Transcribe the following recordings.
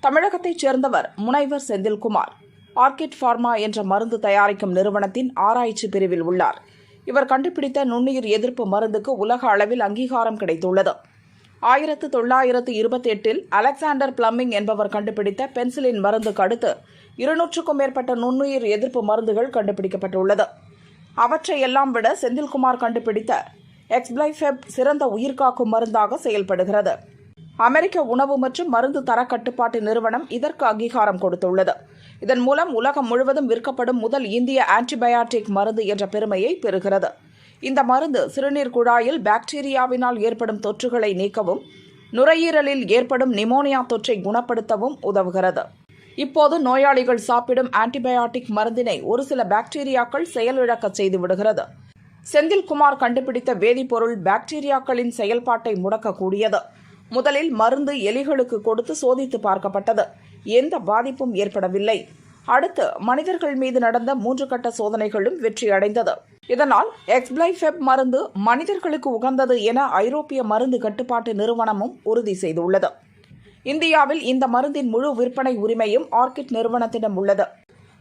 தமிழகத்தைச் சேர்ந்தவர் முனைவர் செந்தில்குமார். ஆர்கிட் ஃபார்மா என்ற மருந்து தயாரிக்கும் நிறுவனத்தின் ஆராய்ச்சி பிரிவில் உள்ளார். இவர் கண்டுபிடித்த நுண்ணுயிர் எதிர்ப்பு மருந்துக்கு உலக அளவில் அங்கீகாரம் கிடைத்துள்ளது. ஆயிரத்து தொள்ளாயிரத்து இருபத்தி எட்டில் அலெக்சாண்டர் பிளம்மிங் என்பவர் கண்டுபிடித்த பென்சிலின் மருந்துக்கு அடுத்து இருநூற்றுக்கும் மேற்பட்ட நுண்ணுயிர் எதிர்ப்பு மருந்துகள் கண்டுபிடிக்கப்பட்டுள்ளது. அவற்றை எல்லாம் விட செந்தில்குமார் கண்டுபிடித்த எக்ஸ்பிளைஃபெப் சிறந்த உயிர்காக்கும் மருந்தாக செயல்படுகிறது. அமெரிக்க உணவு மற்றும் மருந்து தர கட்டுப்பாட்டு நிறுவனம் இதற்கு அங்கீகாரம் கொடுத்துள்ளது. இதன் மூலம் உலகம் முழுவதும் விற்கப்படும் முதல் இந்திய ஆன்டிபயாட்டிக் மருந்து என்ற பெருமையை பெறுகிறது. இந்த மருந்து சிறுநீர் குழாயில் பாக்டீரியாவினால் ஏற்படும் தொற்றுகளை நீக்கவும் நுரையீரலில் ஏற்படும் நிமோனியா தொற்றை குணப்படுத்தவும் உதவுகிறது. இப்போது நோயாளிகள் சாப்பிடும் ஆன்டிபயாட்டிக் மருந்தினை ஒரு சில பாக்டீரியாக்கள் செயலிழக்கச் செய்துவிடுகிறது செந்தில்குமார் கண்டுபிடித்த வேதிப்பொருள் பாக்டீரியாக்களின் செயல்பாட்டை முடக்கக்கூடியது. முதலில் மருந்து எலிகளுக்கு கொடுத்து சோதித்து பார்க்கப்பட்டது. எந்த பாதிப்பும் ஏற்படவில்லை. அடுத்து மனிதர்கள் மீது நடந்த மூன்று கட்ட சோதனைகளும் வெற்றியடைந்தது. இதனால் எக்ஸ்பிளைஃபெப் மருந்து மனிதர்களுக்கு உகந்தது என ஐரோப்பிய மருந்து கட்டுப்பாட்டு நிறுவனமும் உறுதி செய்துள்ளது. இந்தியாவில் இந்த மருந்தின் முழு விற்பனை உரிமையும் ஆர்கிட் நிறுவனத்திடம் உள்ளது.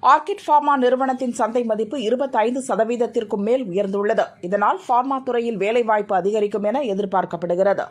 ஆர்கிட் ஃபார்மா நிறுவனத்தின் சந்தை மதிப்பு இருபத்தைந்து சதவீதத்திற்கும் மேல் உயர்ந்துள்ளது. இதனால் ஃபார்மா துறையில் வேலைவாய்ப்பு அதிகரிக்கும் என எதிர்பார்க்கப்படுகிறது.